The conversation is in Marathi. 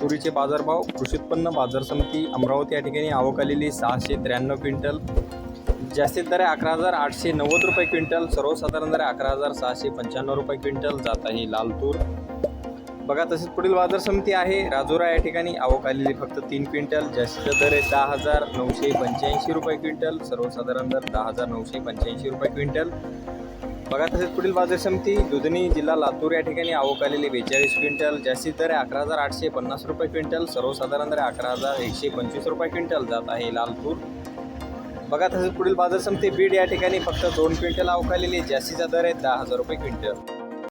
तुरीचे बाजारभाव कृषी उत्पन्न बाजार समिती अमरावती या ठिकाणी आवक आलेली सहाशे त्र्याण्णव क्विंटल. जास्तीत दर आहे अकरा हजार आठशे नव्वद रुपये क्विंटल सर्वसाधारण दर आहे अकरा हजार सहाशे पंच्याण्णव रुपये क्विंटल जात आहे लाल तूर बघा तसेच पुढील बाजार समिती आहे. राजोरा या ठिकाणी आवक आलेली फक्त तीन क्विंटल जास्तीचा दर आहे दहा हजार नऊशे पंच्याऐंशी रुपये क्विंटल सर्वसाधारण दर दहा हजार नऊशे पंच्याऐंशी रुपये क्विंटल. बघा तसेच पुढील बाजार समिती दुधनी जिल्हा लातूर या ठिकाणी आवक आलेली बेचाळीस क्विंटल जास्तीत दर आहे अकरा हजार आठशे पन्नास रुपये क्विंटल सर्वसाधारण दर आहे अकरा हजार एकशे पंचवीस रुपये क्विंटल जात आहे लालपूर. बघा तसेच पुढील बाजार समिती बीड या ठिकाणी फक्त दोन क्विंटल आवक आलेली जास्तीचा दर आहे दहा हजार रुपये क्विंटल.